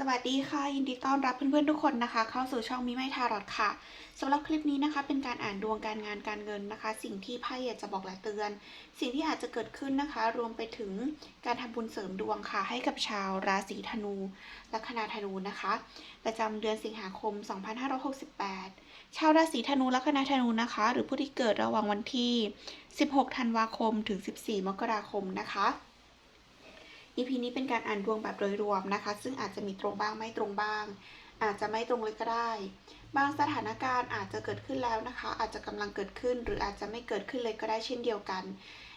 สวัสดีค่ะ ยินดีต้อนรับเพื่อนๆทุกคนนะคะ เข้าสู่ช่องมิไมทารอดค่ะสำหรับคลิปนี้นะคะ เป็นการอ่านดวงการงานการเงินนะคะ สิ่งที่ไพ่อยากจะบอกและเตือน สิ่งที่อาจจะเกิดขึ้นนะคะ รวมไปถึงการทำบุญเสริมดวงค่ะ ให้กับชาวราศีธนูลัคนาธนูนะคะ ประจำเดือนสิงหาคม 2568 ชาวราศีธนูลัคนาธนูนะคะ หรือผู้ที่เกิดระหว่างวันที่ 16 ธันวาคมถึง 14 มกราคมนะคะ EP นี้เป็นการอ่านดวงแบบโดยรวมนะคะ ซึ่งอาจจะมีตรงบ้างไม่ตรงบ้าง อาจจะไม่ตรงเลยก็ได้ บางสถานการณ์อาจจะเกิดขึ้นแล้วนะคะ อาจจะกำลังเกิดขึ้น หรืออาจจะไม่เกิดขึ้นเลยก็ได้เช่นเดียวกัน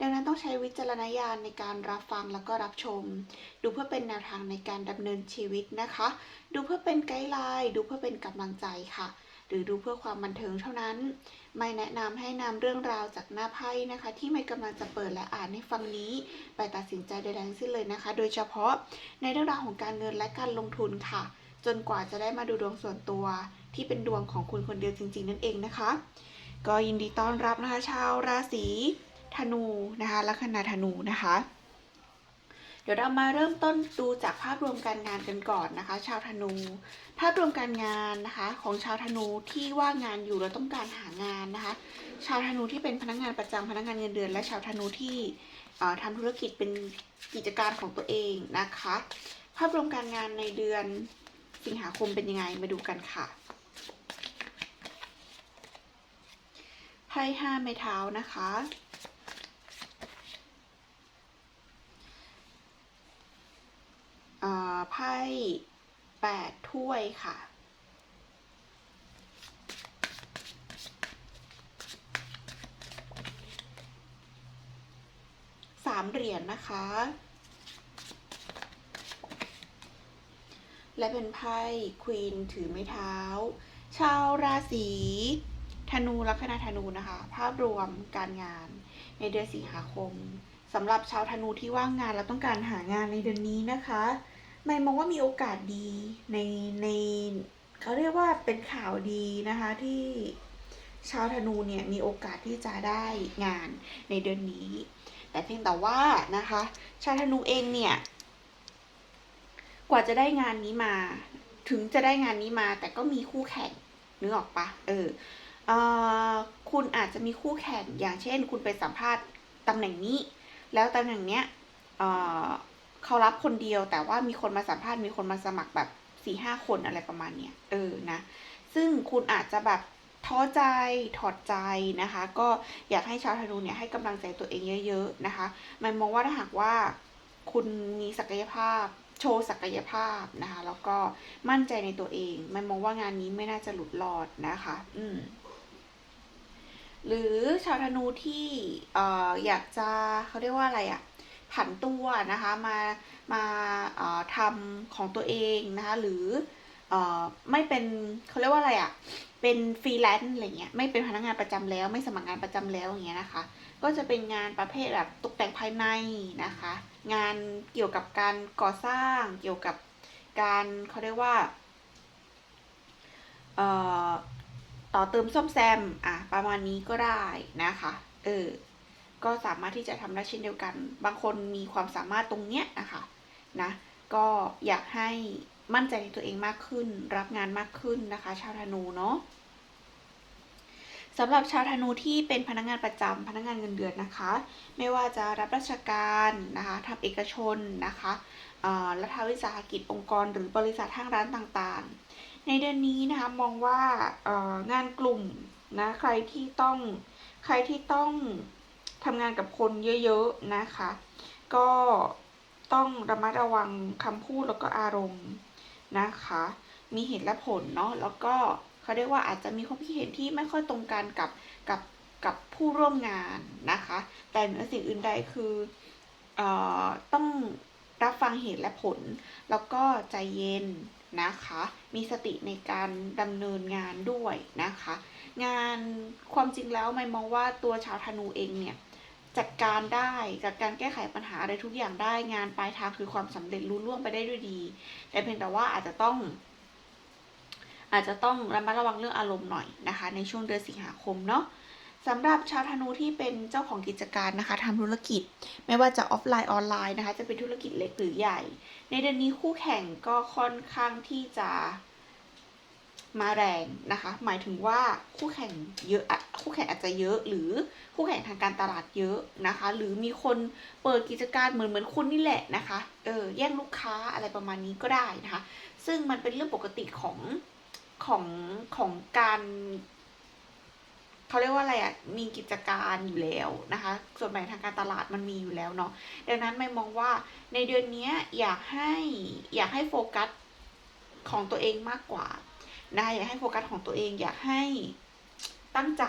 ดังนั้นต้องใช้วิจารณญาณในการรับฟังแล้วก็รับชม ดูเพื่อเป็นแนวทางในการดำเนินชีวิตนะคะ ดูเพื่อเป็นไกด์ไลน์ดูเพื่อเป็นกำลังใจค่ะ หรือดูเพื่อความบันเทิงเท่านั้น ไม่แนะนำให้นำเรื่องราวจากหน้าไพ่นะคะ ที่ไม่กำลังจะเปิดและอ่านให้ฟังนี้ ไปตัดสินใจใดๆทั้งสิ้นเลยนะคะ โดยเฉพาะในเรื่องราวของการเงินและการลงทุนค่ะ จนกว่าจะได้มาดูดวงส่วนตัว ที่เป็นดวงของคุณคนเดียวจริง ๆ นั่นเองนะคะ ก็ยินดีต้อนรับนะคะ ชาวราศีธนูนะคะลัคนาธนูนะคะ เดี๋ยวเรามาเริ่มต้นดูจากภาพรวมการงานกันก่อนนะคะ ชาวธนู ภาพรวมการงานนะคะของชาวธนูที่ว่างงานอยู่แล้วต้องการหางานนะคะ ชาวธนูที่เป็นพนักงานประจำพนักงานเงินเดือน และชาวธนูที่เอ่อทำธุรกิจเป็นกิจการของตัวเองนะคะ ภาพรวมการงานในเดือนสิงหาคมเป็นยังไงมาดูกันค่ะไพ่ห้าไม้เท้านะคะ เอ่อ ไพ่แปดถ้วยค่ะสามเหรียญนะคะ และเป็นไพ่ควีนถือไม้เท้า ชาวราศีธนูลัคนาธนูนะคะ ภาพรวมการงานในเดือนสิงหาคมสำหรับชาวธนูที่ว่างงานแล้วต้องการหางานในเดือนนี้นะคะ ไม่มองว่ามีโอกาสดีในในเขาเรียกว่าเป็นข่าวดีนะคะที่ชาวธนูเนี่ยมีโอกาสที่จะได้งานในเดือนนี้ แต่เพียงแต่ว่านะคะ ชาวธนูเองเนี่ยกว่าจะได้งานนี้มา ถึงจะได้งานนี้มา แต่ก็มีคู่แข่งนึกออกปะเออเออคุณอาจจะมีคู่แข่งอย่างเช่น คุณไปสัมภาษณ์ตำแหน่งนี้ แล้วตำแหน่งเนี้ยเออ เขารับคนเดียว แต่ว่ามีคนมาสัมภาษณ์มีคนมาสมัครแบบสี่ห้าคนอะไรประมาณเนี้ยเออนะ ซึ่งคุณอาจจะแบบท้อใจถอดใจนะคะ ก็อยากให้ชาวธนูเนี่ยให้กำลังใจตัวเองเยอะ ๆนะคะ มันมองว่าถ้าหากว่าคุณมีศักยภาพโชว์ศักยภาพนะคะ แล้วก็มั่นใจในตัวเอง มันมองว่างานนี้ไม่น่าจะหลุดรอดนะคะ อืมหรือชาวธนูที่เอ่ออยากจะเขาเรียกว่าอะไรอะ ผันตัวนะคะมามาทำของตัวเองนะคะหรืออไม่เป็นเขาเรียกว่าอะไรอะเป็นฟรีแลนซ์อะไรเงี้ยไม่เป็นพนักงานประจำแล้ว ไม่สมัครงานประจำแล้วอย่างเงี้ยนะคะ ก็จะเป็นงานประเภทแบบตกแต่งภายในนะคะ งานเกี่ยวกับการก่อสร้างเกี่ยวกับการเขาเรียกว่าต่อเติมซ่อมแซมอะประมาณนี้ก็ได้นะคะ เออ ก็สามารถที่จะทำได้เช่นเดียวกัน บางคนมีความสามารถตรงเนี้ยนะคะนะก็อยากให้มั่นใจในตัวเองมากขึ้น รับงานมากขึ้นนะคะ ชาวธนูเนาะสำหรับชาวธนูที่เป็นพนักงานประจำพนักงานเงินเดือนนะคะ ไม่ว่าจะรับราชการนะคะทำเอกชนนะคะรัฐวิสาหกิจองค์กร หรือบริษัทห้างร้านต่างๆ ในเดือนนี้นะคะมองว่างานกลุ่มนะใครที่ต้องใครที่ต้อง ทำงานกับคนเยอะๆนะคะ ก็ต้องระมัดระวังคำพูดแล้วก็อารมณ์นะคะ มีเหตุและผลเนาะแล้วก็เขาเรียกว่าอาจจะมีความคิดเห็นที่ไม่ค่อยตรงกันกับกับกับผู้ร่วมงานนะคะ แต่เหนือสิ่งอื่นใดคือเอ่อต้องรับฟังเหตุและผล แล้วก็ใจเย็นนะคะ มีสติในการดำเนินงานด้วยนะคะ งานความจริงแล้วไม่มองว่าตัวชาวธนูเองเนี่ย จัดการได้จัดการแก้ไขปัญหาอะไรทุกอย่างได้งานปลายทางคือความสำเร็จรุ่ล่วงไปได้ด้วยดี แต่เพียงแต่ว่าอาจจะต้อง อาจจะต้องระมัดระวังเรื่องอารมณ์หน่อยนะคะ ในช่วงเดือนสิงหาคมเนาะสำหรับชาวธนูที่เป็นเจ้าของกิจการนะคะทำธุรกิจ ไม่ว่าจะออฟไลน์ออนไลน์นะคะ จะเป็นธุรกิจเล็กหรือใหญ่ ในเดือนนี้คู่แข่งก็ค่อนข้างที่จะ มาแรงนะคะ หมายถึงว่าคู่แข่งเยอะคู่แข่งอาจจะเยอะหรือคู่แข่งทางการตลาดเยอะนะคะ หรือมีคนเปิดกิจการเหมือนเหมือนคุณนี่แหละนะคะเออแย่งลูกค้าอะไรประมาณนี้ก็ได้นะคะ ซึ่งมันเป็นเรื่องปกติของของของการเขาเรียกว่าอะไรอะ่ะมีกิจการอยู่แล้วนะคะ ส่วนแบ่งทางการตลาดมันมีอยู่แล้วเนาะดังนั้นไม่มองว่าในเดือนนี้อยากให้อยากให้โฟกัสของตัวเองมากกว่า นะคะอยากให้โฟกัสของตัวเองอยากให้ตั้งใจ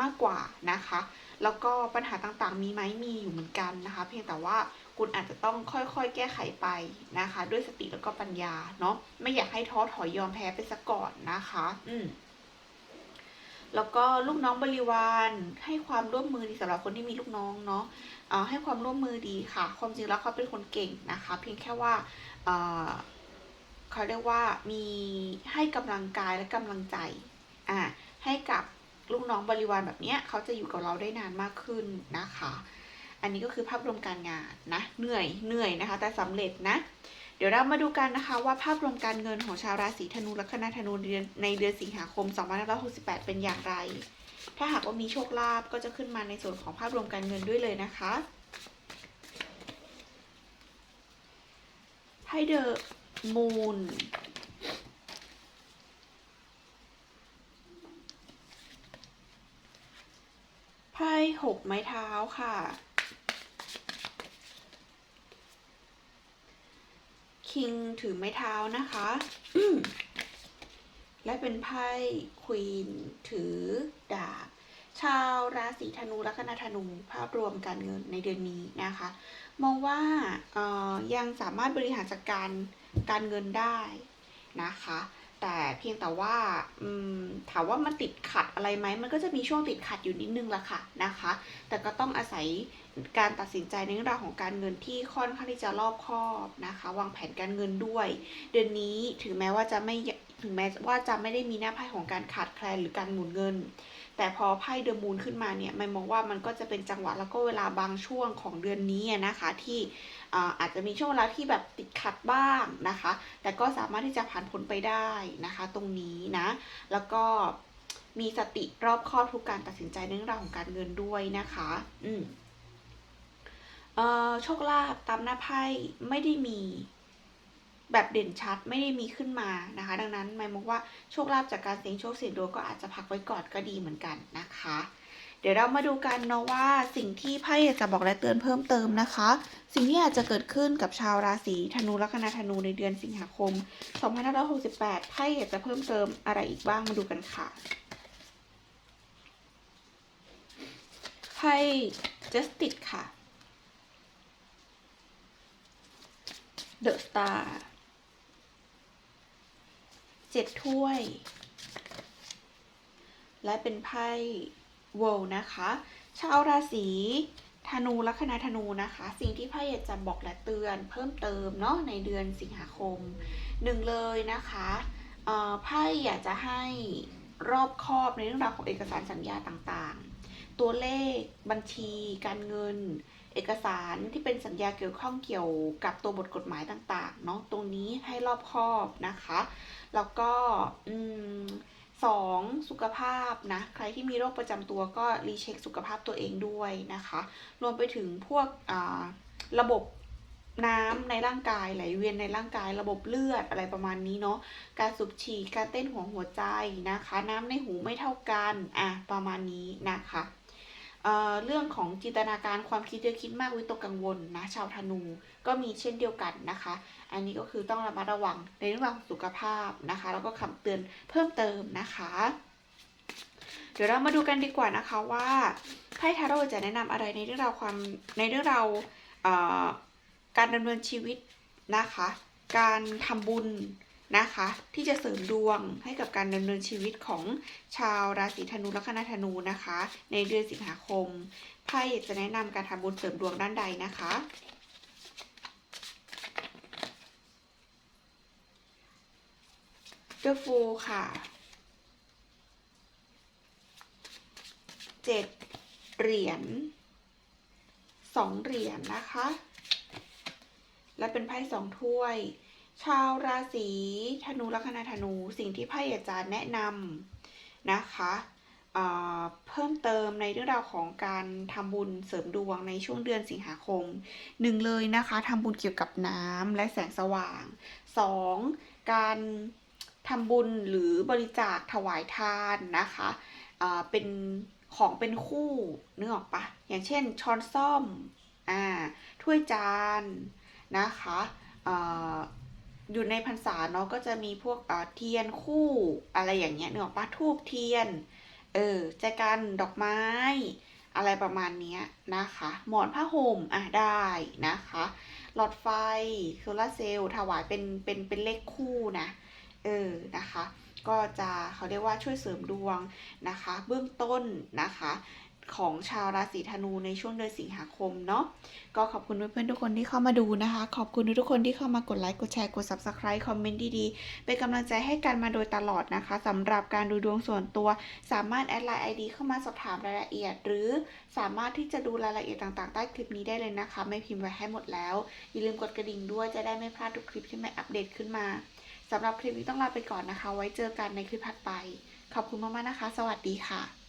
มากกว่านะคะ แล้วก็ปัญหาต่างๆ มีไหมมีอยู่เหมือนกันนะคะ เพียงแต่ว่าคุณอาจจะต้องค่อยๆ แก้ไขไปนะคะ ด้วยสติแล้วก็ปัญญาเนาะไม่อยากให้ท้อถอยยอมแพ้ไปซะก่อนนะคะ อืมแล้วก็ลูกน้องบริวารให้ความร่วมมือดีสำหรับคนที่มีลูกน้องเนาะให้ความร่วมมือดีค่ะ ความจริงแล้วเขาเป็นคนเก่งนะคะ เพียงแค่ว่า เขาเรียกว่ามีให้กำลังกายและกำลังใจอ่าให้กับลูกน้องบริวารแบบเนี้ยเขาจะอยู่กับเราได้นานมากขึ้นนะคะ อันนี้ก็คือภาพรวมการงานนะ เหนื่อยเหนื่อยนะคะ แต่สำเร็จนะ เดี๋ยวเรามาดูกันนะคะว่าภาพรวมการเงินของชาวราศีธนูและคณะธนูเดือนในเดือนสิงหาคม 2568 เป็นอย่างไร ถ้าหากว่ามีโชคลาภก็จะขึ้นมาในส่วนของภาพรวมการเงินด้วยเลยนะคะไพ่เดอะ มูนไพ่หกไม้เท้าค่ะ คิงถือไม้เท้านะคะ และเป็นไพ่ควีนถือดาบชาวราศีธนูและคณะธนูภาพรวมการเงินในเดือนนี้นะคะ มองว่าเอ่อยังสามารถบริหารจัดการการ การเงินได้นะคะ แต่เพียงแต่ว่าถามว่ามันติดขัดอะไรไหมมันก็จะมีช่วงติดขัดอยู่นิดนึงละค่ะนะคะ แต่ก็ต้องอาศัยการตัดสินใจในเรื่องราวของการเงินที่ค่อนข้างที่จะรอบคอบนะคะ วางแผนการเงินด้วย เดือนนี้ถึงแม้ว่าจะไม่ถึงแม้ว่าจะไม่ได้มีหน้าไพ่ของการขาดแคลนหรือการหมุนเงิน แต่พอไพ่เดอะมูนขึ้นมาเนี่ยไม่มองว่ามันก็จะเป็นจังหวะแล้วก็เวลาบางช่วงของเดือนนี้นะคะที่ อาจจะมีช่วงเวลาที่แบบติดขัดบ้างนะคะ แต่ก็สามารถที่จะผ่านพ้นไปได้นะคะ ตรงนี้นะ แล้วก็มีสติรอบคอบทุกการตัดสินใจเรื่องราวของการเงินด้วยนะคะ อืมเอ่อโชคลาภตามหน้าไพ่ไม่ได้มีแบบเด่นชัดไม่ได้มีขึ้นมานะคะ ดังนั้นหมายมองว่าโชคลาภจากการเสี่ยงโชคเสี่ยงดวงก็อาจจะพักไว้ก่อนก็ดีเหมือนกันนะคะ เดี๋ยวเรามาดูกันเนาะว่าสิ่งที่ไพ่จะบอกและเตือนเพิ่มเติมนะคะ สิ่งที่อาจจะเกิดขึ้นกับชาวราศีธนูละคณะธนูในเดือนสิงหาคม 2568 ไพ่อยากจะเพิ่มเติมอะไรอีกบ้างมาดูกันค่ะไพ่ justice ค่ะ the star เจ็ดถ้วย และเป็นไพ่ เวลนะคะ ชาวราศีธนูและคณะธนูนะคะ สิ่งที่ไพ่อยากจะบอกและเตือนเพิ่มเติมเนาะในเดือนสิงหาคมหนึ่งเลยนะคะไพ่อยากจะให้รอบครอบในเรื่องราวของเอกสารสัญญาต่างๆ ตัวเลขบัญชี การเงิน เอกสารที่เป็นสัญญาเกี่ยวข้องเกี่ยวกับตัวบทกฎหมายต่างๆเนาะตรงนี้ให้รอบครอบนะคะ แล้วก็อืม สองสุขภาพนะ ใครที่มีโรคประจำตัวก็รีเช็คสุขภาพตัวเองด้วยนะคะ รวมไปถึงพวกระบบน้ำในร่างกายไหลเวียนในร่างกายระบบเลือดอะไรประมาณนี้เนาะการสูบฉีดการเต้นหัวหัวใจนะคะ น้ำในหูไม่เท่ากันอะประมาณนี้นะคะ เเรื่องของจินตนาการความคิดเยอะคิดมากวิตกกังวลนะชาวธนูก็มีเช่นเดียวกันนะคะ อันนี้ก็คือต้องระมัดระวังในเรื่องของสุขภาพนะคะ แล้วก็คำเตือนเพิ่มเติมนะคะ เดี๋ยวเรามาดูกันดีกว่านะคะว่าไพ่ทาโร่จะแนะนำอะไรในเรื่องราวความในเรื่องราวการดำเนินชีวิตนะคะ การทำบุญ นะคะ ที่จะเสริมดวงให้กับการดำเนินชีวิตของชาวราศีธนูและคณะธนูนะคะ ในเดือนสิงหาคมไพ่จะแนะนำการทำบุญเสริมดวงด้านใดนะคะ The Fool ค่ะเจ็ดเหรียญสองเหรียญนะคะ และเป็นไพ่สองถ้วย ชาวราศีธนูลัคนาธนูสิ่งที่ไพ่อยากจะแนะนำนะคะเเพิ่มเติมในเรื่องราวของการทำบุญเสริมดวงในช่วงเดือนสิงหาคมหนึ่งเลยนะคะทำบุญเกี่ยวกับน้ำและแสงสว่างสองการทำบุญหรือบริจาคถวายทานนะคะเเป็นของเป็นคู่นึกออกปะอย่างเช่นช้อนซ่อมอ่าถ้วยจานนะคะ อยู่ในพรรษาเนาะก็จะมีพวกเทียนคู่อะไรอย่างเงี้ยเนกอะปะทูบเทียน เออแจกันดอกไม้ อะไรประมาณเนี้ยนะคะ หมอนผ้าห่มอะได้นะคะ หลอดไฟโซลาเซลล์ถวายเป็นเป็นเป็นเลขคู่นะ เออนะคะ ก็จะเขาเรียกว่าช่วยเสริมดวงนะคะ เบื้องต้นนะคะ ของชาวราศีธนูในช่วงเดือนสิงหาคมเนาะก็ขอบคุณเพื่อนๆทุกคนที่เข้ามาดูนะคะ ขอบคุณทุกคนที่เข้ามากดไลค์กดแชร์กด subscribe คอมเมนต์ดีๆ เป็นกำลังใจให้กันมาโดยตลอดนะคะสำหรับการดูดวงส่วนตัว สามารถแอดไลน์ ID เข้ามาสอบถามรายละเอียด หรือสามารถที่จะดูรายละเอียดต่างๆ ใต้คลิปนี้ได้เลยนะคะ ไม่พิมพ์ไว้ให้หมดแล้ว อย่าลืมกดกระดิ่งด้วยจะได้ไม่พลาดทุกคลิปที่ใหม่อัปเดตขึ้นมาสำหรับคลิปนี้ต้องลาไปก่อนนะคะ ไว้เจอกันในคลิปถัดไป ขอบคุณมากๆนะคะ สวัสดีค่ะ